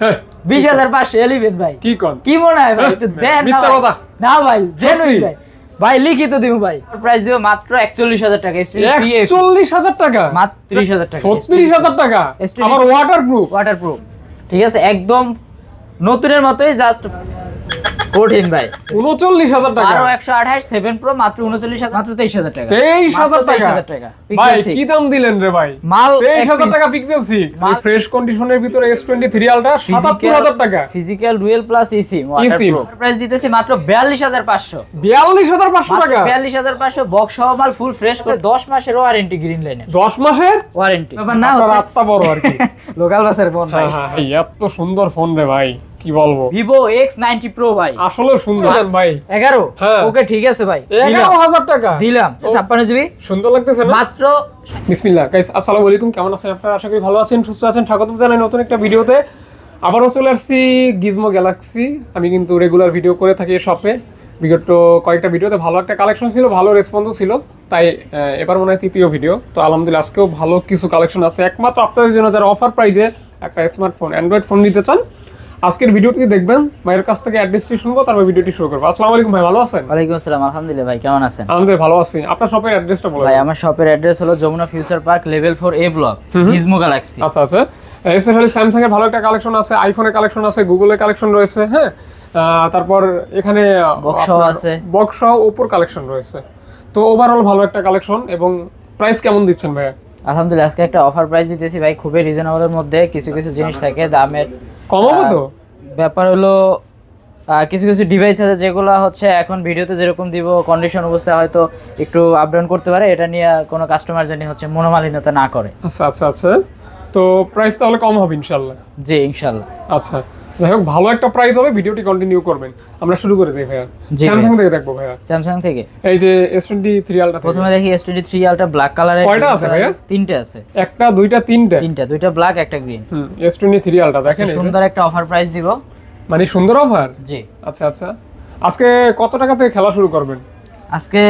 হ্যাঁ, বিশ হাজার পাঁচশো এলিভেন ভাই। কি কন কি মনে হয় ভাই? একটু দেন না ভাই। জেনুইন ভাই ভাই। লিখিত দিব ভাই। প্রাইস দিব মাত্র একচল্লিশ হাজার টাকা একচল্লিশ হাজার টাকা? মাত্র ত্রিশ হাজার টাকা ছত্রিশ হাজার টাকা? STD আবার ওয়াটার প্রুফ ওয়াটার প্রুফ ঠিক আছে একদম নতুনের মতোই জাস্ট কঠিন ভাই। উনচল্লিশ হাজার টাকা। আরও একশো আঠাশ সেভেন প্রো মাত্র উনচল্লিশ মাত্র তেইশ হাজার টাকা। তেইশ হাজার টাকা। ভাই কি দাম দিলেন রে ভাই? মাল তেইশ হাজার টাকা পিক্সেল সিক্স ফ্রেশ কন্ডিশনের ভিতরে এস টোয়েন্টি থ্রি আলট্রা সাতাত্তর হাজার টাকা। Physical dual plus eSIM eSIM। Price দিতেছি মাত্র বিয়াল্লিশ হাজার পাঁচশো। বিয়াল্লিশ হাজার পাঁচশো টাকা। বিয়াল্লিশ হাজার পাঁচশো বক্স সহ মাল ফুল ফ্রেশ করে দশ মাসের ওয়ারেন্টি গ্রিন লাইনের দশ মাসের? ওয়ারেন্টি না হচ্ছে আত্মা বড় আর কি। লোকাল বাসের ফোন ভাই। হ্যাঁ, হ্যাঁ, এত সুন্দর ফোন রে ভাই। কি বলব? ভিভো এক্স নাইনটি প্রো ভাই। আসলে সুন্দর ভাই। এগারো? হ্যাঁ। ওকে ঠিক আছে ভাই। এগারো হাজার টাকা। দিলাম। ছাপ্পান্ন জিবি। সুন্দর লাগতেছে মাত্র বিসমিল্লাহ। গাইস আসসালামু আলাইকুম। কেমন আছেন আপনারা? আশা করি ভালো আছেন সুস্থ আছেন। স্বাগতম জানাই নতুন একটা ভিডিওতে। আবারও চলে আসছি গিজমো গ্যালাক্সি আমি কিন্তু রেগুলার ভিডিও করে থাকি শপে বিগত কয়েকটা ভিডিওতে ভালো একটা কালেকশন ছিল ভালো রেসপন্সও ছিল। তাই এবার মনে হয় তৃতীয় ভিডিও তো আলহামদুলিল্লাহ আজকেও ভালো কিছু কালেকশন আছে। একমাত্র আপনাদের জন্য যারা অফার প্রাইজে একটা স্মার্টফোন অ্যান্ড্রয়েড ফোন নিতে চান আজকের ভিডিওটি দেখবেন ভাইয়ের কাছ থেকে অ্যাড্রেসটি শুনব তারপর ভিডিওটি শুরু করব। আসসালামু আলাইকুম ভাই ভালো আছেন? ওয়ালাইকুম আসসালাম আলহামদুলিল্লাহ ভাই কেমন আছেন? আলহামদুলিল্লাহ ভালো আছি। আপনার শপের অ্যাড্রেসটা বলে ভাই আমার শপের অ্যাড্রেস হলো Jamuna future park level four A block Gizmo Galaxy আচ্ছা আচ্ছা। স্পেশালি স্যামসাং এর ভালো একটা কালেকশন আছে আইফোনের কালেকশন আছে গুগলের কালেকশন রয়েছে হ্যাঁ? তারপর এখানে সহ আছে। বক্স সহ ওপোর কালেকশন রয়েছে। তো ওভারঅল ভালো একটা কালেকশন এবং প্রাইস কেমন দিচ্ছেন ভাইয়া? আলহামদুলিল্লাহ আজকে একটা অফার প্রাইস দিতেছি ভাই খুবই রিজনেবলের মধ্যে কিছু কিছু জিনিস থাকে দামের কমাবো তো? ব্যাপার হলো কিছু কিছু ডিভাইস আছে যেগুলো হচ্ছে এখন ভিডিওতে যেরকম দিব কন্ডিশন অবস্থায় হয়তো একটু আপডাউন করতে পারে এটা নিয়ে কোনো কাস্টমার জানি হচ্ছে মনোমালিন্যতা না করে। আচ্ছা আচ্ছা আচ্ছা। তো প্রাইস তাহলে কম হবে ইনশাল্লাহ? জি ইনশাল্লাহ। আচ্ছা। যাই হোক ভালো একটা প্রাইস হবে ভিডিওটি কন্টিনিউ করবেন। আমরা শুরু করে দিই ভাইয়া। স্যামসাং থেকে দেখব ভাইয়া। স্যামসাং থেকে। এই যে এস টোয়েন্টি থ্রি আলটা প্রথমে দেখি S twenty three ultra black কালারের কয়টা আছে ভাইয়া? তিনটে আছে। একটা দুইটা তিনটা? তিনটা দুইটা ব্ল্যাক একটা green hmm S twenty three ultra দেখেন সুন্দর একটা অফার প্রাইস দিব। মানে সুন্দর অফার জি। আচ্ছা আচ্ছা। আজকে কত টাকা থেকে খেলা শুরু করবেন? আজকে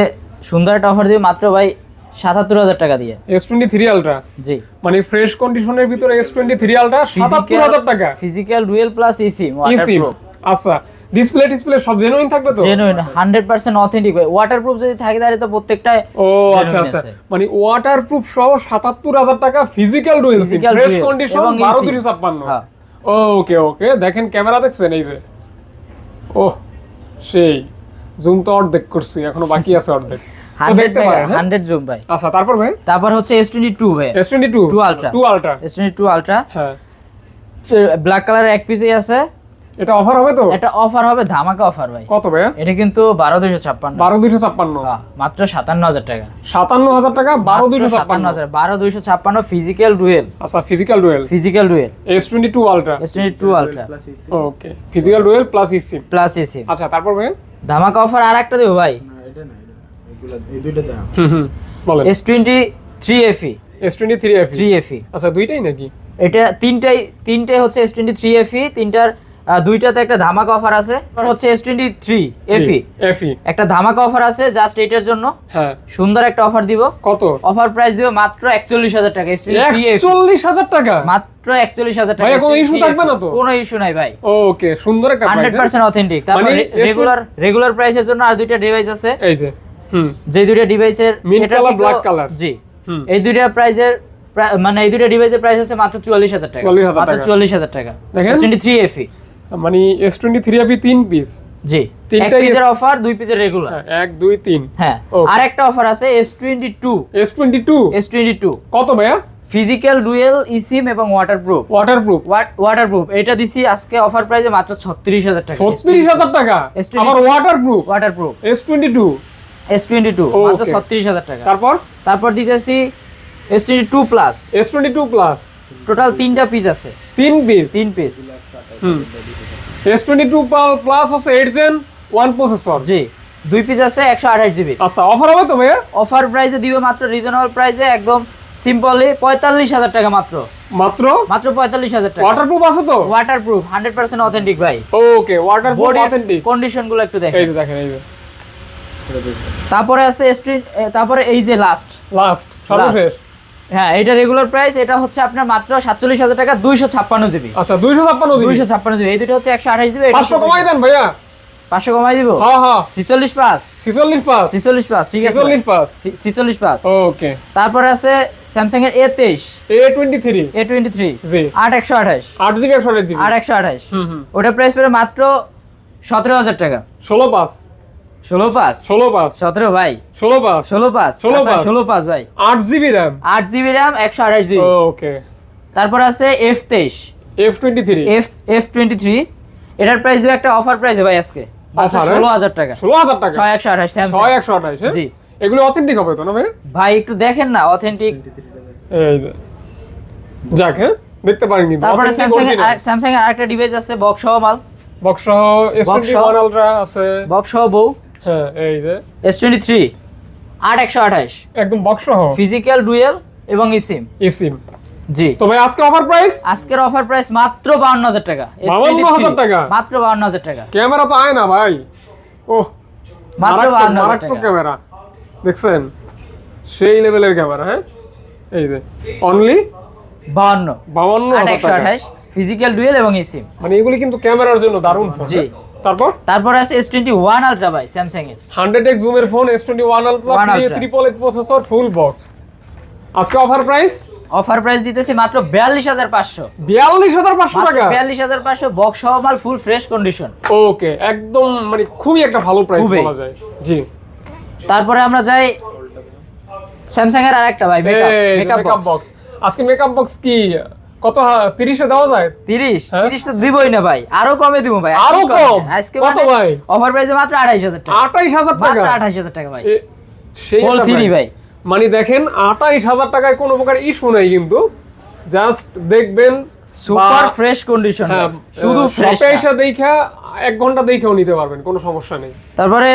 সুন্দর একটা অফার দিব মাত্র ভাই সাতাত্তর হাজার টাকা দিয়ে। S twenty three ultra G. মানে ফ্রেশ কন্ডিশনের ভিতরে এস টোয়েন্টি থ্রি আলট্রা সাতাত্তর হাজার টাকা? Physical dual plus eSIM eSIM আচ্ছা ডিসপ্লে ডিসপ্লে সব জেনুইন থাকবে তো? জেনুইন হান্ড্রেড পার্সেন্ট অথেন্টিক ভাই ওয়াটারপ্রুফ যদি থাকে তাহলে তো প্রত্যেকটা ও আচ্ছা আচ্ছা। মানে ওয়াটার প্রুফ সহ সাতাত্তর হাজার টাকা physical dual SIM fresh condition এবং বারো eSIM তিরিশ ছাপ্পান্ন। হ্যাঁ। ওকে ওকে দেখেন ক্যামেরা দেখছেন এই যে। ও সেই। জুম তো অর্ধেক করছি এখনও বাকি আছে অর্ধেক। তো হান্ড্রেড দেখতে পারেন হ্যাঁ? হান্ড্রেড জুম ভাই। আচ্ছা তারপর ভাই? তারপর হচ্ছে এস টোয়েন্টি টু ভাই। S twenty two 2 ultra S twenty two ultra হ্যাঁ। ব্ল্যাক কালারের এক পিসেই আছে। এটা অফার হবে তো? এটা অফার হবে ধামাকা অফার ভাই। কত ভাইয়া? এটা কিন্তু বারো দুইশো ছাপ্পান্ন। বারো দুইশো ছাপ্পান্ন। হ্যাঁ, মাত্র সাতান্ন হাজার টাকা। সাতান্ন হাজার টাকা বারো দুইশো ছাপ্পান্ন। 57,000 বারো দুইশো ছাপ্পান্ন ফিজিক্যাল ডুয়েল আচ্ছা physical dual physical dual S twenty two ultra S twenty two ultra okay physical dual plus eSIM plus আচ্ছা তারপর ভাই? ধামাকা অফার আর একটা দেবো ভাই। হুম হুম বলেন। S twenty three FE S twenty three F three FE আচ্ছা দুইটাই নাকি? এটা তিনটাই তিনটাই হচ্ছে এস টোয়েন্টি তিনটার দুইটাতে একটা ধামাকা অফার আছে আর হচ্ছে S twenty three FE FE একটা ধামাকা অফার আছে জাস্ট এটার জন্য। হ্যাঁ। সুন্দর একটা অফার দিব। কত? অফার প্রাইস দিব মাত্র একচল্লিশ হাজার টাকা হাজার টাকা? মাত্র একচল্লিশ হাজার টাকা ভাইয়া, কোনো S23 থাকবে না তো? কোনো ইস্যু নাই ভাই। ওকে সুন্দর একটা হান্ড্রেড প্রাইস পার্সেন্ট অথেন্টিক তারপর মানে S20 রেগুলার রেগুলার প্রাইসের জন্য আর দুইটা ডিভাইস আছে। এই যে। যে দুইটা ডিভাইসের। জি। এই দুইটা মানে এই দুইটা ডিভাইসের প্রাইস হচ্ছে মাত্র চুয়াল্লিশ হাজার টাকা। 44,000 মাত্র টাকা। টাকা। দেখেন। এফি মানে পিস জি। এক পিসের অফার দুই পিসের রেগুলার হ্যাঁ আর একটা অফার আছে টু কত ভাইয়া? ফিজিক্যাল ডুয়েল ইসিম এবং ওয়াটারপ্রুফ ওয়াটার প্রুফ ওয়াটারপ্রুফ এটা দিছি আজকে অফার প্রাইসে মাত্র ছত্রিশ হাজার টাকা। ছত্রিশ হাজার টাকা? S22 আবার waterproof waterproof S twenty two S twenty two Okay. মাত্র ছত্রিশ হাজার টাকা। তারপর? তারপর দিতেছি S twenty two plus S twenty two plus total তিনটা পিস আছে। তিন পিস তিন piece hmm. S twenty two plus হচ্ছে এইট জেন ওয়ান প্রসেসর জি। দুই পিস আছে একশো আঠাশ জিবি আচ্ছা অফার হবে তো ভাইয়া? অফার প্রাইসে দিবে মাত্র রিজনেবল প্রাইসে একদম সিম্পলি পঁয়তাল্লিশ হাজার টাকা মাত্র। মাত্র? মাত্র পঁয়তাল্লিশ হাজার টাকা। ওয়াটারপ্রুফ আছে তো? Water proof hundred percent authentic ভাই। Okay water proof body authentic কন্ডিশনগুলো একটু দেখেন। এই দেখেন এই যে। তারপরে আছে স্ট্রিট তারপরে এই যে লাস্ট লাস্ট সর্বশেষ হ্যাঁ এটা রেগুলার প্রাইস এটা হচ্ছে আপনার মাত্র সাতচল্লিশ হাজার টাকা দুইশো ছাপ্পান্ন জিবি। আচ্ছা দুইশো ছাপ্পান্ন দুইশো ছাপ্পান্ন জিবি এই দুটো হচ্ছে একশো আঠাশ জিবি পাঁচশো কমাই দেন ভাইয়া। পাঁচশো কমাই দিব? হ্যাঁ হ্যাঁ। ছিচল্লিশ পাঁচ। ছিচল্লিশ পাঁচ। ছিচল্লিশ পাঁচ ঠিক আছে ছিচল্লিশ পাঁচ। ছিচল্লিশ পাঁচ। ওকে। তারপরে আছে স্যামসাং এর এ তেইশ A twenty three A twenty three আট একশো আঠাশ। আট জিবি একশো আঠাশ আট একশো আঠাশ। ওটা প্রাইস পড়ে মাত্র সতেরো হাজার টাকা। ষোলো পাঁচ। ষোলো পাঁচ। ষোলো পাঁচ। সতেরো ভাই। ষোলো পাঁচ। ষোলো পাঁচ। ষোলো আচ্ছা, পাঁচ। ষোলো পাঁচ ভাই। আট জিবি র্যাম। আট জিবি র্যাম একশো আঠাশ জিবি। ওকে। তারপর আছে এফ তেইশ। F twenty three. F F twenty three. এটার প্রাইস দেবে একটা অফার প্রাইস ভাই আজকে। ষোলো হাজার টাকা। ষোলো হাজার টাকা? ছয় একশো আঠাশ ছয় একশো আঠাশ হ্যাঁ? জি। এগুলো অথেন্টিক হবে তো না ভাই? ভাই একটু দেখেন না অথেন্টিক। যাক হ্যাঁ? দেখতে পারেন তারপরে স্যামসাং স্যামসাং এর আরেকটা ডিভাইস আছে বক্স সহ মাল। বক্স সহ এস টোয়েন্টি সহ। ওয়ান আলট্রা আছে। বক্স সহ বউ। হ্যাঁ এই যে। এস টোয়েন্টি থ্রি আট একশো আঠাশ। একদম বক্স সহ। ফিজিক্যাল ডুয়েল এবং ইসিম জি। তো ভাই আজকে অফার প্রাইস আজকের অফার প্রাইস মাত্র টাকা। 52,000 টাকা? মাত্র বাউন্ন হাজার টাকা। ক্যামেরা তো আয় না ভাই। ওহ মাত্র টাকা। ক্যামেরা দেখছেন? সেই লেভেলের ক্যামেরা হ্যাঁ? এই যে অনলি হাজার টাকা। ফিজিক্যাল ডুয়েল এবং ইসিম মানে এগুলি কিন্তু ক্যামেরার জন্য দারুণ ফোন জি। তারপর? তারপরে আছে এস টোয়েন্টি ওয়ান আলট্রা ভাই স্যামসাং এর hundred X জুমের phone S twenty one One ultra Ultra। Triple eight processor full box আজকে অফার প্রাইস অফার প্রাইস দিতেছি মাত্র বিয়াল্লিশ হাজার পাঁচশো। বিয়াল্লিশ হাজার পাঁচশো টাকা? বিয়াল্লিশ হাজার পাঁচশো বক্স সহ মাল ফুল ফ্রেশ কন্ডিশন ওকে একদম মানে খুবই একটা ভালো প্রাইস। বলা যায়। জি। তারপরে আমরা যাই স্যামসাং এর আরেকটা ভাই মেকআপ মেকআপ বক্স আজকে মেকআপ বক্স কি? কত তিরিশে দেওয়া যায়? তিরিশ হ্যাঁ? তিরিশ তো দিবই না ভাই। আরও কমে দিব ভাই। আরও কম? আজকে কত ভাই? অফার প্রাইসে মাত্র আড়াইশ হাজার টাকা। আঠাইশ হাজার মাত্র টাকা? আঠাইশ হাজার টাকা ভাই। সেই Full একটা 3 price। ভাই। মানে দেখেন আঠাইশ হাজার টাকায় কোনো প্রকার ইস্যু নাই কিন্তু। জাস্ট দেখবেন সুপার ফ্রেশ কন্ডিশন হ্যাঁ শুধু ফ্রেশ এসে দেখা এক ঘণ্টা দেখেও নিতে পারবেন কোনো সমস্যা নেই। তারপরে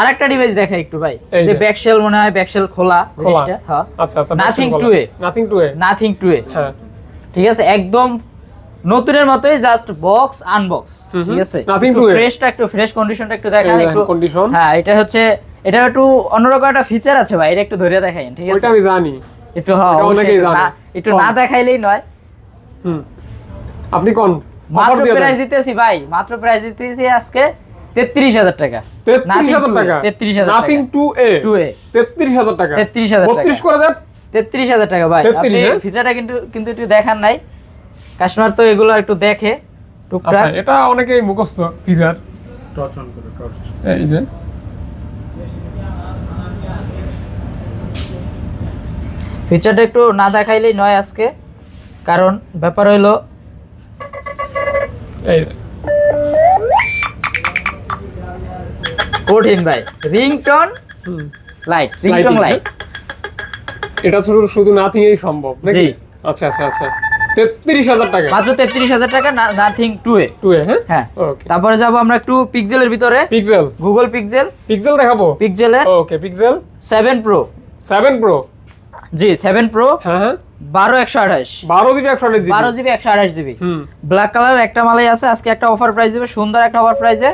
আরেকটা ডিভাইস দেখা একটু ভাই। যে যে। ব্যাকশেল মনে হয় ব্যাকশেল খোলা খোলা। হ্যাঁ। আচ্ছা আচ্ছা Nothing to a। Nothing two A nothing two A হ্যাঁ। ঠিক আছে? একদম নতুনের মতোই জাস্ট বক্স আনবক্স। ঠিক আছে? ফ্রেশটা একটু ফ্রেশ কন্ডিশনটা একটু দেখান একটু condition। হ্যাঁ এটা হচ্ছে এটা একটু অন্যরকম একটা ফিচার আছে ভাই এটা একটু ধরে দেখাইন ঠিক আছে? আমি জানি। একটু হ্যাঁ অনেকেই জানে। একটু না দেখাইলেই নয়। হুম। আপনি কোন? মাত্র প্রাইস দিতেছি ভাই মাত্র প্রাইস দিতেছি আজকে তেত্রিশ হাজার টাকা। তেত্রিশ হাজার টাকা? তেত্রিশ হাজার nothing two A two A তেত্রিশ হাজার টাকা। 33,000 টাকা। বত্রিশ করে দেন। তেত্রিশ হাজার টাকা ভাই। 33 আপনি হ্যাঁ? ফিচারটা কিন্তু কিন্তু একটু দেখার নাই। কাস্টমার তো এগুলো একটু দেখে আচ্ছা টুকটাক এটা অনেকেই মুখস্থ ফিচার টর্চ অন করে টর্চ এই যে। ফিচারটা একটু না দেখাইলেই নয় আজকে। কারণ ব্যাপার হইল এই কঠিন ভাই। রিংটন। লাইট রিংটন লাইট এটা শুধু শুধু নাথিং এই সম্ভব নাকি? জি। আচ্ছা আচ্ছা আচ্ছা। তেত্রিশ হাজার টাকা। মাত্র তেত্রিশ হাজার টাকা nothing two A two A হ্যাঁ? হ্যাঁ। ওকে তারপরে যাব আমরা একটু পিক্সেলের ভিতরে। পিক্সেল গুগল পিক্সেল পিক্সেল দেখাবো? পিক্সেলের okay pixel seven pro seven pro জি সেভেন প্রো হ্যাঁ হ্যাঁ। বারো একশো আঠাশ। বারো জিবি একশো আঠাশ বারো জিবি একশো আঠাশ জিবি। ব্ল্যাক কালার একটা মালাই আছে আজকে একটা অফার প্রাইস দেবে সুন্দর একটা অফার প্রাইসে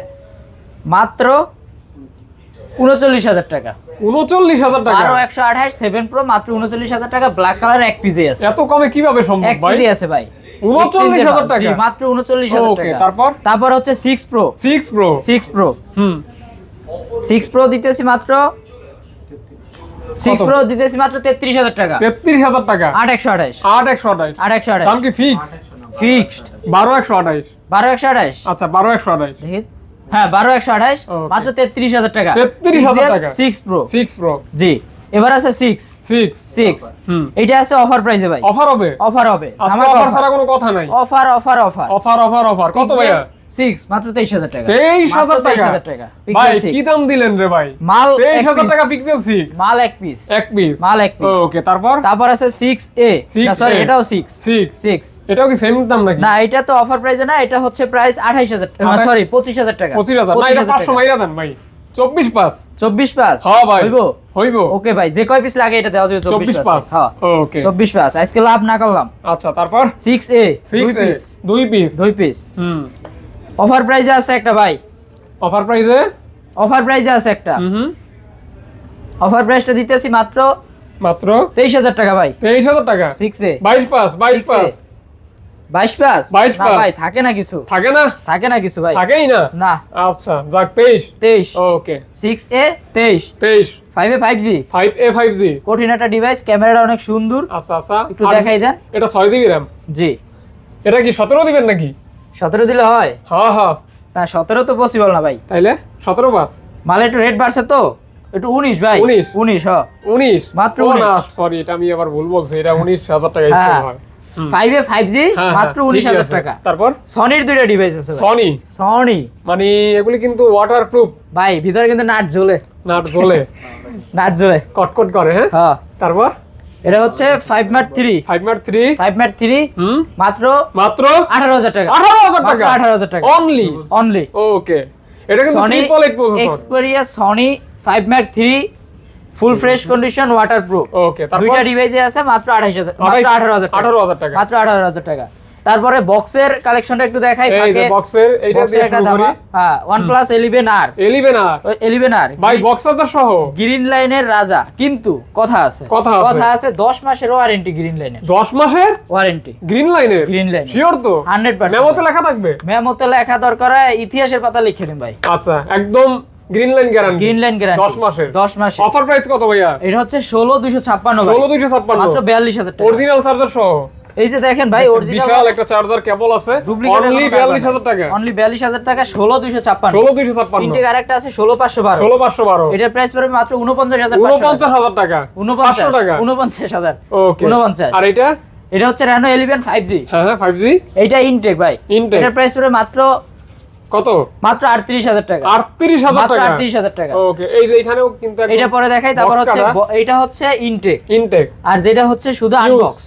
মাত্র উনচল্লিশ হাজার টাকা। উনচল্লিশ হাজার টাকা? বারো একশো আঠাশ সেভেন প্রো মাত্র উনচল্লিশ হাজার টাকা। ব্ল্যাক কালার এক পিসে আছে। এত কমে কীভাবে সম্ভব এক ভাই? আছে ভাই। 39,000 টাকা? মাত্র উনচল্লিশ হাজার টাকা। তারপর? তারপর হচ্ছে six pro six pro six pro হুম। সিক্স প্রো দিতেছি মাত্র সিক্স প্রো দিতেছি মাত্র তেত্রিশ হাজার টাকা। তেত্রিশ হাজার টাকা? আট একশো আঠাশ। আট একশো আঠাশ। আট একশো আঠাশ। দাম কি ফিক্স ফিক্সড বারো একশো আঠাশ। বারো একশো আঠাশ। আচ্ছা বারো একশো আঠাশ। হ্যাঁ বারো একশো আঠাশ মাত্র তেত্রিশ হাজার টাকা। 33,000 টাকা। সিক্স প্রো সিক্স প্রো জি এবার আছে সিক্স সিক্স সিক্স হুম। এটা আছে অফার প্রাইসে ভাই। অফার হবে? অফার হবে। আজকে অফার ছাড়া কোনো কথা নাই। Offer offer offer offer offer offer কত ভাইয়া? সিক্স মাত্র তেইশ হাজার টাকা। তেইশ হাজার টাকা? ভাই কি দাম দিলেন রে ভাই? মাল তেইশ হাজার টাকা পিক্সেল সিক্স মাল এক পিস এক পিস মাল এক পিস ওকে তারপর? তারপর আছে সিক্স এ সরি এটাও সিক্স সিক্স সিক্স এটাও কি সেম দাম নাকি? না এটা তো অফার প্রাইসে না এটা হচ্ছে প্রাইস আঠাইশ হাজার আঠাশ- সরি পঁচিশ হাজার টাকা। পঁচিশ হাজার। না এটা পাঁচশো মাইরা দেন ভাই। চব্বিশ পাস চব্বিশ পাঁচ। হ্যাঁ ভাই। হইব? হইব। ওকে ভাই যে কয় পিস লাগে এটা দেওয়া যাবে চব্বিশ পাস পাস হ্যাঁ। ওকে চব্বিশ পাস আজকে লাভ না করলাম। আচ্ছা তারপর? সিক্স এ সিক্স দুই পিস দুই পিস দুই পিস হুম। অফার প্রাইসে আছে একটা ভাই। অফার প্রাইসে অফার প্রাইসে আছে একটা। অফার প্রাইসটা দিতেছি মাত্র মাত্র? তেইশ হাজার টাকা ভাই। তেইশ হাজার টাকা? সিক্স এ বাইশ পাস। বাইশ। পাস? বাইশ পাস। 22 না ভাই থাকে না কিছু। থাকে না? থাকে না কিছু ভাই। থাকেই না? না। আচ্ছা যাক তেইশ। তেইশ। ওকে। সিক্স এ তেইশ। তেইশ। Five A five G five A five G কঠিন একটা ডিভাইস ক্যামেরাটা অনেক সুন্দর। আচ্ছা আচ্ছা। একটু দেখাই দেন। এটা ছয় জিবি র্যাম জি। এটা কি সতেরো দিবেন নাকি? সতেরো দিলে হয়? হ্যাঁ হ্যাঁ না সতেরো তো পসিবল না ভাই। তাইলে? সতেরো পাঁচ মালে একটু রেট বাড়ছে তো? একটু উনিশ ভাই। 19 উনিশ হ। উনিশ। মাত্র 19 না সরি এটা আমি আবার ভুল বলছি এটা উনিশ হাজার টাকা হ্যাঁ। হয়। ফাইভ এ ফাইভ জি মাত্র উনিশ হাজার। টাকা। তারপর? সনির দুইটা ডিভাইস আছে সনি সনি মানে এগুলি কিন্তু ওয়াটার প্রুফ ভাই ভিতরে কিন্তু নাট জ্বলে। না জ্বলে। নাট জ্বলে। কটকট করে হ্যাঁ? হ্যাঁ তারপর? এটা হচ্ছে ফাইভ ম্যাট থ্রি ফাইভ মার্ট থ্রি ফাইভ ম্যাট থ্রি হুম। মাত্র মাত্র আঠারো হাজার টাকা। আঠারো হাজার মাত্র টাকা? আঠারো হাজার টাকা। অনলি অনলি ওকে এটা কিন্তু triple eight processor Xperia Sony five mat three full fresh condition waterproof okay তারপর? দুইটা ডিভাইসে আছে মাত্র আঠাইশ হাজার মাত্র আঠারো হাজার টাকা। আঠারো হাজার টাকা। মাত্র আঠারো হাজার টাকা। তারপরে বক্সের কালেকশনটা একটু দেখাই এই যে বক্সের এইটা দিয়ে শুরু করি। হ্যাঁ এলিভেন আর এলিভেন আর ভাই বক্স চার্জার সহ। গ্রিন লাইনের রাজা। কিন্তু কথা আছে। কথা আছে। কথা আছে দশ মাসের ওয়ারেন্টি গ্রিন লাইনের দশ মাসের? ওয়ারেন্টি গ্রিন লাইনের গ্রিন লাইন শিওর তো। হান্ড্রেড মেমোতে পার্সেন্ট লেখা থাকবে? মেমোতে লেখা দরকার ইতিহাসের পাতা লিখে দিন ভাই। আচ্ছা একদম green line guarantee green line guarantee দশ মাসের? দশ মাসে অফার প্রাইস কত ভাইয়া? এটা হচ্ছে ষোলো দুইশো ছাপ্পান্ন ষোলো দুইশো ছাপ্পান্ন। মাত্র বিয়াল্লিশ হাজার টাকা। অরিজিনাল চার্জার সহ। এই যে দেখেন ভাই অরিজিনাল বিশাল একটা চার্জার কেবল আছে। অনলি বিয়াল্লিশ হাজার টাকা। অনলি বিয়াল্লিশ হাজার টাকা ষোলো দুইশো ছাপ্পান্ন। ষোলো দুইশো ছাপ্পান্ন। তিনটে আরেকটা আছে ষোলো পাঁচশো বারো। ষোলো পাঁচশো বারো। এটার প্রাইস পড়বে মাত্র উনপঞ্চাশ হাজার পাঁচশো উনপঞ্চাশ হাজার টাকা। উনপঞ্চাশ পাঁচশো টাকা। উনপঞ্চাশ হাজার। ওকে উনপঞ্চাশ। আর এটা? এটা হচ্ছে এলিভেন ফাইভ জি হ্যাঁ হ্যাঁ ফাইভ জি এইটা ইনটেক ভাই। এটার প্রাইস পড়বে মাত্র কত? মাত্র আটত্রিশ হাজার টাকা। আটত্রিশ হাজার মাত্র টাকা। আটত্রিশ হাজার টাকা। ওকে এই যে এখানেও কিন্তু এটা পরে দেখাই তারপর হচ্ছে এটা হচ্ছে ইনটেক ইনটেক আর যেটা হচ্ছে শুধু আনবক্স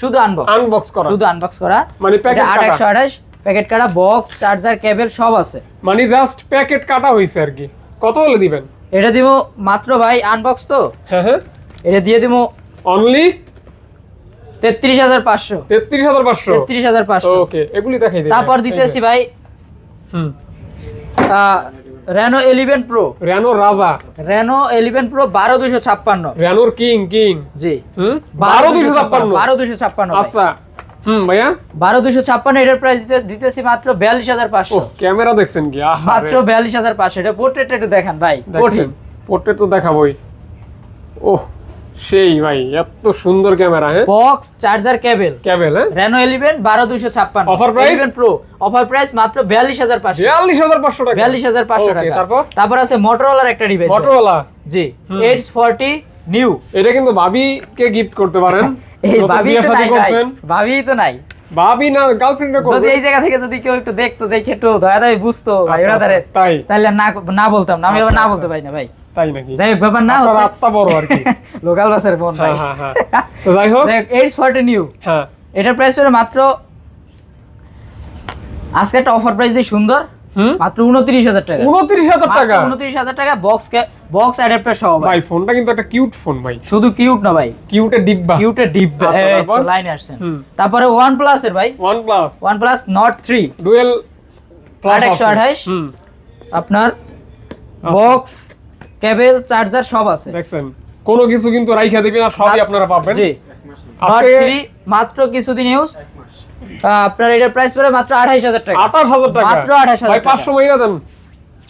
শুধু আনবক্স আনবক্স করা। শুধু আনবক্স করা। মানে প্যাকেট কাটা একশো আঠাশ প্যাকেট কাটা বক্স চার্জার কেবল সব আছে। মানে জাস্ট প্যাকেট কাটা হইছে আর কি। কত হলে দিবেন? এটা দিব মাত্র ভাই আনবক্স তো। হ্যাঁ হ্যাঁ। এটা দিয়ে দিব অনলি তেত্রিশ হাজার পাঁচশো। তেত্রিশ হাজার পাঁচশো? তেত্রিশ হাজার পাঁচশো। ওকে এগুলি দেখাই দিই। তারপর দিতেছি ভাই হুম। রেনো এলিভেন প্রো রেনো রাজা রেনো এলিভেন প্রো বারো দুশো ছাপ্পান্ন। রেনোর কিং কিং জি। হুম? বারো দুইশো ছাপ্পান্ন। বারো দুশো ছাপ্পান্ন ভাই। আচ্ছা। হুম ভাইয়া? বারো দুশো ছাপ্পান্ন এটার প্রাইস দিতে দিতেছি মাত্র বিয়াল্লিশ হাজার ও পাঁচশো ক্যামেরা দেখছেন কি? মাত্র বিয়াল্লিশ হাজার পাঁচশো এটা পোর্ট্রেট একটু দেখান ভাই পোর্ট্রেট তো দেখাবই। ওহ সেই ভাই এত সুন্দর ক্যামেরা হ্যাঁ? বক্স চার্জার কেবল ক্যাবেল হ্যাঁ? বারো দুশো ছাপ্পান্ন। Offer price? Pro offer price মাত্র বিয়াল্লিশ হাজার পাঁচশো। বিয়াল্লিশ হাজার পাঁচশো টাকা। বিয়াল্লিশ হাজার পাঁচশো Okay, টাকা। তারপর? তারপর আছে মোটরোলার একটা ডিভাইস ফটোওয়ালা জি হুম। এইটস ফর্টি নিউ এটা কিন্তু ভাবিকে গিফট করতে পারেন। এই ভাবি তো নাই ভাবি তো নাই। ভাবি না গার্লফ্রেন্ডে যদি এই জায়গা থেকে যদি কেউ একটু দেখতো দেখে একটু দয়া দয়া বুঝতো ভাই আচ্ছা, ওরা আচ্ছা, তাই? তাহলে না না বলতাম না। আমি আচ্ছা, না আচ্ছা। বলতে পারি না ভাই। তাই নাকি? যাই হোক ব্যাপার না হচ্ছে আত্মা বড় আর কি। লোকাল বাসের ফোন ভাই। হ্যাঁ হ্যাঁ হ্যাঁ। তো যাই হোক। Edge forty neo. হ্যাঁ। এটার প্রাইস পড়ে মাত্র আজকে একটা অফার প্রাইস দিয়ে সুন্দর। হুম? মাত্র উনত্রিশ হাজার টাকা। উনত্রিশ হাজার টাকা? উনত্রিশ হাজার টাকা বক্স বক্স অ্যাডাপ্টার সহ ভাই। ফোনটা কিন্তু একটা কিউট ফোন ভাই। শুধু কিউট না ভাই। কিউটের ডিব্বা। আচ্ছা, তারপর? লাইনে আসছেন। তারপরে ওয়ান প্লাস এর ভাই। One plus one plus nord three dual আট একশো আঠাশ। আপনার বক্স কেবল চার্জার সব আছে। দেখছেন কোনো কিছু কিন্তু রাইখা দিবেন আর সবই আপনারা পাবেন। জি। আজকে মাত্র কিছুদিন ইউজ আপনার এটার প্রাইস পড়ে মাত্র আঠাইশ হাজার টাকা। আঠাশ হাজার টাকা? মাত্র 28,000 ভাই টাকা। পাঁচশো মাইরা দেন।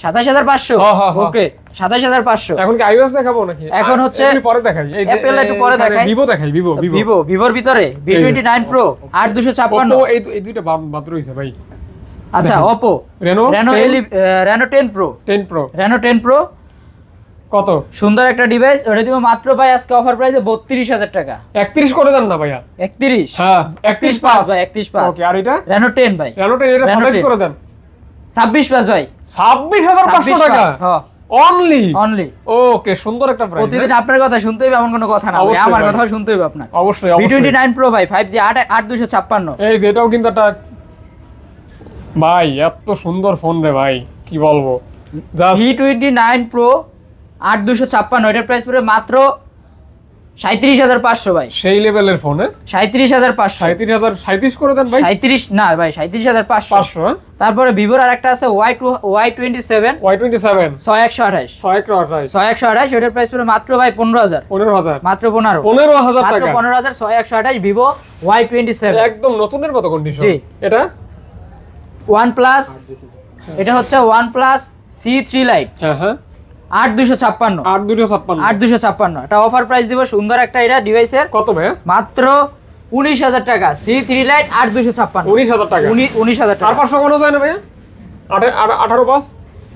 সাতাশ হাজার পাঁচশো? হ্যাঁ, হ্যাঁ, হ্যাঁ। ওকে সাতাশ হাজার পাঁচশো। এখন কি আইওএস দেখাবো নাকি? এখন হচ্ছে- এগুলি পরে দেখাই। এই যে Apple একটু পরে দেখাই। ভিভো দেখাই ভিভো ভিভো ভিভো ভিভোর ভিতরে ভি টোয়েন্টি নাইন প্রো আট দুশো ছাপ্পান্ন। এই এই দুইটা বাদ রইছে ভাই। আচ্ছা Oppo Reno Reno Reno ten pro 10 pro Reno ten pro কত? সুন্দর একটা ডিভাইস ওটা দিব মাত্র ভাই আজকে অফার প্রাইসে বত্রিশ হাজার টাকা। 31 করে দেন না ভাইয়া। একত্রিশ? হ্যাঁ একত্রিশ 31 পাঁচ পাস ভাই একত্রিশ পাঁচ। ওকে আর এটা? রেনো টেন ভাই। রেনো 10 এটা Reno 27 10 করে দেন। ছাব্বিশ পাঁচ ভাই। 26500 টাকা? অনলি অনলি ওকে সুন্দর একটা প্রাইস প্রতিদিন আপনার কথা শুনতে হবে এমন কোনো কথা না আমার কথা শুনতে হবে আপনার। অবশ্যই অবশ্যই। নাইন প্রো ভাই ফাইভ জি আট আট দুশো ছাপ্পান্ন। এই যে এটাও কিন্তু একটা ভাই এত সুন্দর ফোন রে ভাই কি বলব? Just V twenty nine pro আট দুশো ছাপ্পান্ন এটার প্রাইস পড়বে মাত্র সাঁত্রিশ হাজার পাঁচশো ভাই। সেই লেভেলের ফোন সাঁত্রিশ হাজার পাঁচশো। সাঁত্রিশ হাজার সাঁত্রিশ করে দেন ভাই সাঁত্রিশ না ভাই সাঁত্রিশ হাজার পাঁচশো। পাঁচশো হ্যাঁ? তারপরে ভিভোর আর একটা আছে Y two Y twenty seven Y twenty seven ছয় একশো আঠাশ। ছয় একশো আঠাশ। ছয় একশো আঠাশ ওটার প্রাইস পড়বে মাত্র ভাই পনেরো হাজার। পনেরো হাজার। মাত্র পনেরো। পনেরো হাজার মাত্র পনেরো হাজার ছয় একশো আঠাশ ভিভো ওয়াই টোয়েন্টি সেভেন একদম নতুনের মতো কন্ডিশন জি। এটা? ওয়ান প্লাস এটা হচ্ছে one plus C three lite হ্যাঁ হ্যাঁ। আট দুশো ছাপ্পান্ন। আট দুটো ছাপ্পান্ন। আট দুশো ছাপ্পান্ন। একটা অফার প্রাইস দিব সুন্দর একটা এটা ডিভাইসের কত ভাই মাত্র উনিশ হাজার টাকা। সি থ্রি লাইট আট দুশো ছাপ্পান্ন। উনিশ হাজার টাকা। উনিশ হাজার আর টাকা পাঁচশো কোনো যায় না আঠারো পাঁচ?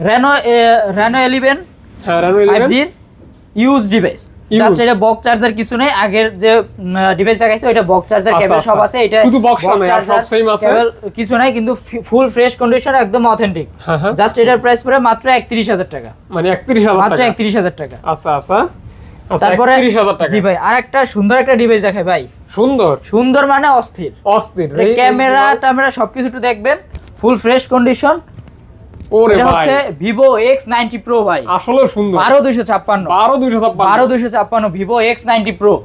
রেনো রেনো এলিভেন হ্যাঁ রেনো ইউজ ডিভাইস। জাস্ট এটা বক্স চার্জার কিছু নেই আগের যে ডিভাইস দেখাইছে ওইটা বক্স চার্জার কেবল সব আচ্ছা। আছে এটা শুধু box সব charger, আছে? কিছু নাই কিন্তু ফুল ফ্রেশ কন্ডিশন একদম অথেন্টিক হ্যাঁ হ্যাঁ। জাস্ট এটার প্রাইস পড়ে মাত্র একত্রিশ হাজার টাকা। মানে একত্রিশ হাজার মাত্র টাকা? একত্রিশ হাজার টাকা। আচ্ছা আচ্ছা। আচ্ছা তারপরে টাকা। জি ভাই আর একটা সুন্দর একটা ডিভাইস দেখাই ভাই। সুন্দর? সুন্দর মানে অস্থির। অস্থির ক্যামেরা ট্যামেরা সবকিছু একটু দেখবেন ফুল ফ্রেশ কন্ডিশন ওরে ভাই। হচ্ছে ভাই। আসলে সুন্দর।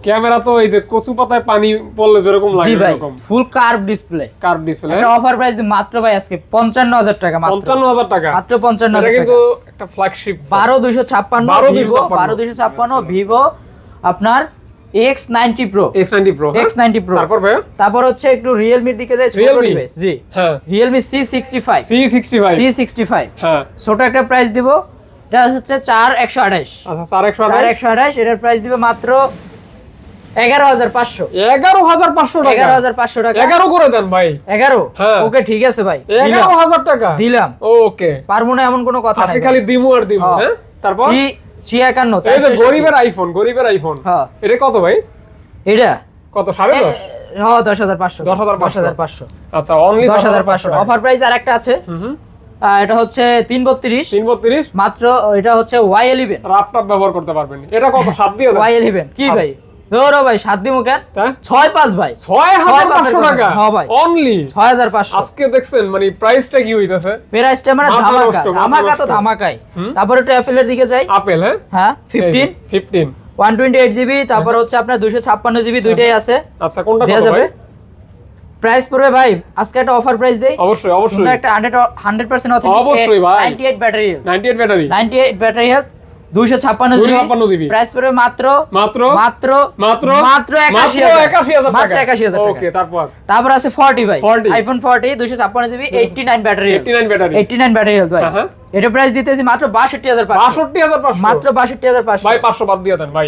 ক্যামেরা তো এই যে কচু পাতায় পানি পড়লে যেরকম লাগে এরকম full curve display curve display offer price মাত্র ভাই আজকে পঞ্চান্ন হাজার টাকা মাত্র। পঞ্চান্ন হাজার টাকা। মাত্র পঞ্চান্ন এটা হাজার কিন্তু একটা ফ্ল্যাগশিপ বারো দুইশো ছাপ্পান্ন 12 ভিভো 256 বারো দুইশো ছাপ্পান্ন ভিভো আপনার X ninety pro X ninety pro X ninety pro তারপর ভাই তারপর হচ্ছে একটু রিয়েলমির দিকে যাই ছোট ডিভাইস জি। হ্যাঁ। ফাইভ সি সিক্সটি ফাইভ হ্যাঁ। ছোট একটা প্রাইস দিব এটা হচ্ছে চার একশো আঠাশ। আচ্ছা চার একশো চার একশো আঠাশ এটার প্রাইস দিবে মাত্র এগারো হাজার পাঁচশো। এগারো হাজার পাঁচশো টাকা। এগারো হাজার পাঁচশো টাকা। এগারো করে দেন ভাই। এগারো? হ্যাঁ। ওকে ঠিক আছে ভাই। এগারো হাজার টাকা? দিলাম। ওকে। পারব না এমন কোনো কথা খালি দিমু আর দিমু। হ্যাঁ? তারপর? যে গরিবের আইফোন গরিবের আইফোন হ্যাঁ। এটা কত ভাই? এটা? কত সাড়ে দশ? হ্যাঁ দশ হাজার পাঁচশো। 10,500 দশ হাজার পাঁচশো। আচ্ছা অনলি দশ হাজার পাঁচশো অফার প্রাইস আর একটা আছে। এটা হচ্ছে তিন বত্রিশ তিন বত্রিশ মাত্র এটা হচ্ছে ওয়াই ইলেভেন রাফ ব্যবহার করতে পারবেন। এটা কত? সাত দিয়ে? ওয়াই ইলেভেন কি ভাই? ধরো ভাই সাত দিমু কেন? তাই? ছয় পাঁচ ভাই। ছয় হাজার পাঁচের পাঁচশো কথা। টাকা? হ্যাঁ ভাই। অনলি ছয় হাজার পাঁচশো। আজকে দেখছেন মানে প্রাইসটা কি হইতেছে? প্রাইসটা মানে মাথা ধামাকা। নষ্ট, মাথা ধামাকা তো নষ্ট। ধামাকাই। হুম। তারপর একটু অ্যাপেলের দিকে যাই। আপেল হ্যাঁ? হ্যাঁ fifteen fifteen one twenty eight GB তারপর হচ্ছে আপনার দুশো ছাপ্পান্ন জিবি দুইটাই আছে। আচ্ছা কোনটা দেওয়া কত যাবে? ভাই? প্রাইস পড়বে ভাই আজকে একটা অফার প্রাইস দেই। অবশ্যই অবশ্যই। একটা হান্ড্রেড হান্ড্রেড পার্সেন্ট অবশ্যই ভাই। Ninety eight battery ninety eight battery ninety eight battery health দুইশো ছাপ্পান্ন জিবি। প্রাইস পড়বে মাত্র মাত্র মাত্র মাত্র মাত্র একাশি হাজার। মাত্র একাশি হাজার ওকে তারপর? তারপর আছে ফর্টি ভাই। আইফোন ফর্টি দুইশো ছাপ্পান্ন GB eighty nine battery eighty nine battery eighty nine battery health ভাই। হ্যাঁ, হ্যাঁ। এটা প্রাইস দিতেছি মাত্র বাষট্টি হাজার বাষট্টি হাজার মাত্র বাষট্টি হাজার পাঁচশো। ভাই পাঁচশো বাদ দিয়ে দেন ভাই।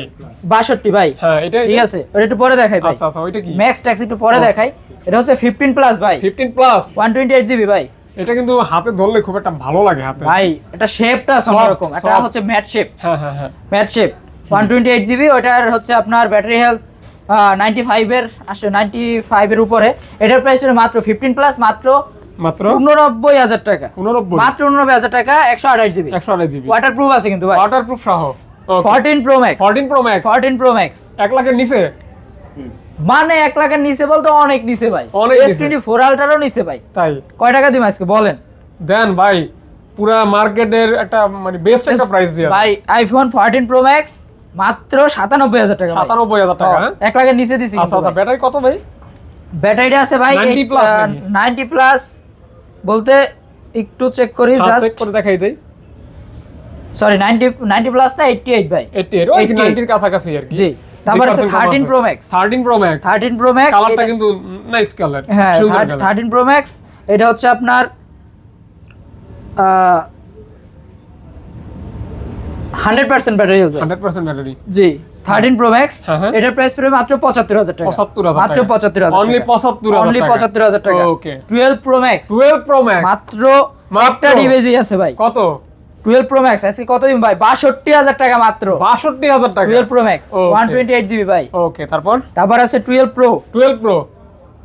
বাষট্টি ভাই। হ্যাঁ এটা ঠিক আছে ওটা একটু পরে দেখাই ভাই। আচ্ছা আচ্ছা ওইটা কি? ম্যাক্স ট্যাক্স একটু পরে দেখাই। এটা হচ্ছে ফিফটিন প্লাস ভাই। Fifteen plus one twenty eight GB ভাই। এটা কিন্তু হাতে ধরলে খুব একটা ভালো লাগে হাতে। ভাই এটা শেপটা অন্যরকম। এটা হচ্ছে ম্যাট শেপ হ্যাঁ হ্যাঁ হ্যাঁ। Matte shape one twenty eight GB ওটার হচ্ছে আপনার ব্যাটারি হেলথ নাইনটি ফাইভের আসলে নাইনটি ফাইভের উপরে। এটার প্রাইস মাত্র ফিফটিন প্লাস মাত্র মাত্র? উননব্বই হাজার টাকা। উননব্বই। মাত্র উননব্বই হাজার টাকা একশো আঠাশ জিবি একশো আঠাশ জিবি ওয়াটার প্রুফ আছে কিন্তু ভাই। ওয়াটারপ্রুফ সহ। Fourteen pro max fourteen pro max fourteen pro max এক লাখের নিচে? মানে এক লাখের নিচে বলতে অনেক নিচে ভাই। এস। টোয়েন্টি ফোর আলট্রারও নিচে ভাই। তাই। কয় টাকা দিম আজকে? বলেন। দেন ভাই পুরা মার্কেটের একটা মানে বেস্ট একটা প্রাইস দিয়ে। ভাই আইফোন ফোরটিন প্রো ম্যাক্স মাত্র সাতানব্বই হাজার টাকা ভাই। সাতানব্বই হাজার টাকা হ্যাঁ? এক লাখের নিচে দিছি আচ্ছা আচ্ছা ব্যাটারি কত ভাই? ব্যাটারিটা আছে ভাই 90 প্লাস নাকি? নাইনটি প্লাস বলতে একটু চেক করি জাস্ট চেক করে দেখাই দেই। সরি নাইনটি নাইনটি প্লাস না এইটটি এইট ভাই। 88 ওই 88 90 এর কাছাকাছি আর কি। জি। তারপর আছে thirteen pro max 13 pro max thirteen pro max কালারটা কিন্তু নাইস কালার হ্যাঁ সুন্দর কালার থার্টিন প্রো ম্যাক্স এটা হচ্ছে আপনার hundred percent battery health 100% battery জি থার্টিন প্রো ম্যাক্স। এটার প্রাইস পড়বে মাত্র পঁচাত্তর হাজার টাকা। 75000 মাত্র। পঁচাত্তর হাজার Only 75,000 অনলি। পঁচাত্তর হাজার টাকা। Okay twelve pro max 12 pro max মাত্র মাত্র? ডিভাইসই আছে ভাই। কত? টুয়েলভ প্রো ম্যাক্স আজকে কত দিন ভাই? বাষট্টি হাজার টাকা মাত্র। 62000 টাকা। Twelve pro max Okay. One twenty eight GB ভাই। ওকে তারপর? তারপর আছে টুয়েলভ প্রো 12 প্রো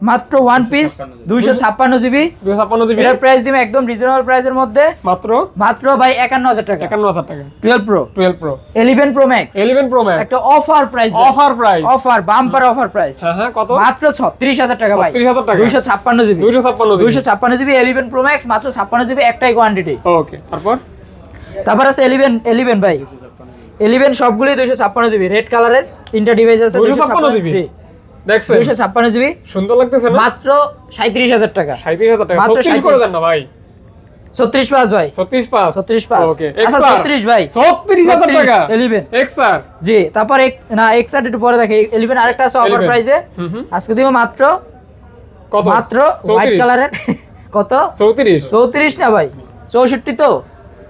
মাত্র ওয়ান পিস দুইশো ছাপ্পান্ন জিবি 256 জিবি এটার প্রাইস দিবে একদম রিজনেবল প্রাইসের মধ্যে। মাত্র? মাত্র ভাই একান্ন হাজার টাকা। 51000 টাকা। Twelve pro 12 pro eleven pro max 11 pro max একটা offer price offer price offer bumper offer price হ্যাঁ হ্যাঁ কত? মাত্র ছত্রিশ হাজার টাকা ভাই। 36,000 টাকা। দুইশো ছাপ্পান্ন জিবি 256 জিবি দুইশো ছাপ্পান্ন জিবি ইলেভেন প্রো ম্যাক্স মাত্র ছাপ্পান্ন জিবি একটাই কোয়ান্টিটি ওকে তারপর? তারপর আছে ইলেভেন ইলেভেন ভাই। ইলেভেন সবগুলোই দুইশো ছাপ্পান্ন জিবি। রেড কালারের তিনটা ডিভাইস আছে 256 জিবি? দেখছেন? দুইশো ছাপ্পান্ন জিবি। সুন্দর লাগতেছে মাত্র সাঁত্রিশ হাজার টাকা। সাঁত্রিশ হাজার টাকা। মাত্র ছত্রিশ করে দেন না ভাই। ছত্রিশ পাঁচ ভাই। ছত্রিশ পাঁচ ছত্রিশ পাঁচ ওকে আচ্ছা ছত্রিশ ভাই। ছত্রিশ হাজার টাকা? ইলেভেন এক্সার জি তারপর এক না এক্সাট একটু পরে দেখে। ইলেভেন আরেকটা আছে অফার 11 প্রাইসে আজকে দিব মাত্র কত? মাত্র হোয়াইট কালারের কত? চৌত্রিশ। চৌত্রিশ না ভাই। চৌষট্টি তো।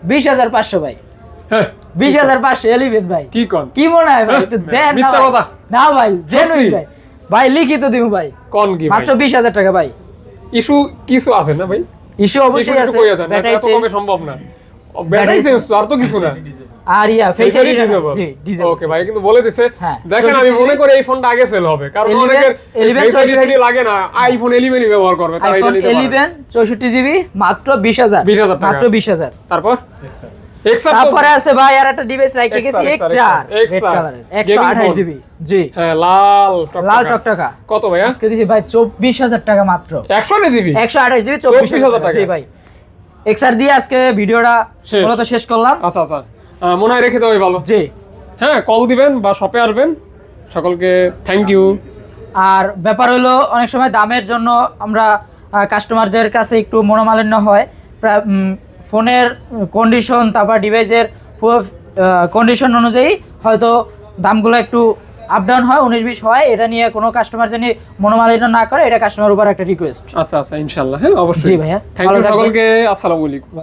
বিশ হাজার পাঁচশো ভাই। হ্যাঁ বিশ হাজার পাঁচশো এলিভেন ভাই। কি কন? কি মনে হয় ভাই? একটু দেন না ভাই। জেনুইন ভাই ভাই। লিখিত দিব ভাই। কন কি মাত্র বিশ হাজার টাকা ভাই। ইস্যু কিছু আছে না ভাই? ইস্যু অবশ্যই আছে। ব্যাটারি চেঞ্জ সম্ভব না। ব্যাটারি চেঞ্জ আর তো কিছু না। আর ইয়া ফেস Battery disable। ওকে ভাই কিন্তু বলে দিছে। হ্যাঁ। দেখেন আমি মনে করি এই ফোনটা আগে সেল হবে। কারণ অনেকের ফেস আইডি লাগে না। আইফোন 11 ব্যবহার করবে আইফোন জিবি মাত্র বিশ হাজার। 20,000 মাত্র বিশ হাজার। তারপর? তারপরে আছে ভাই আর একটা ডিভাইস গেছি। জিবি জি। হ্যাঁ লাল টকটকা। লাল টকটকা। কত ভাই আজকে দিছি ভাই চব্বিশ হাজার টাকা মাত্র। 100 জিবি একশো আঠাশ জিবি চব্বিশ 24,000 হাজার টাকা। জি ভাই। এক্সআর দিয়ে আজকে ভিডিওটা শেষ। মূলত শেষ করলাম। আচ্ছা আচ্ছা। মনে হয় রেখে দেওয়াই ভালো। জি। হ্যাঁ কল দিবেন বা শপে আসবেন। সকলকে থ্যাংক ইউ আর ব্যাপার হলো অনেক সময় দামের জন্য আমরা কাস্টমারদের কাছে একটু মনোমালিন্য হয়। ফোনের কন্ডিশন তারপর ডিভাইসের কন্ডিশন অনুযায়ী হয়তো দামগুলো একটু আপ ডাউন হয় উনিশ বিশ হয়। এটা নিয়ে কোনো কাস্টমার জানি মনোমালিন্য না করে এটা কাস্টমার উপর একটা রিকোয়েস্ট আচ্ছা আচ্ছা ইনশাল্লাহ হ্যাঁ অবশ্যই। জি ভাইয়া, থ্যাংক ইউ সকলকে আসসালামু আলাইকুম।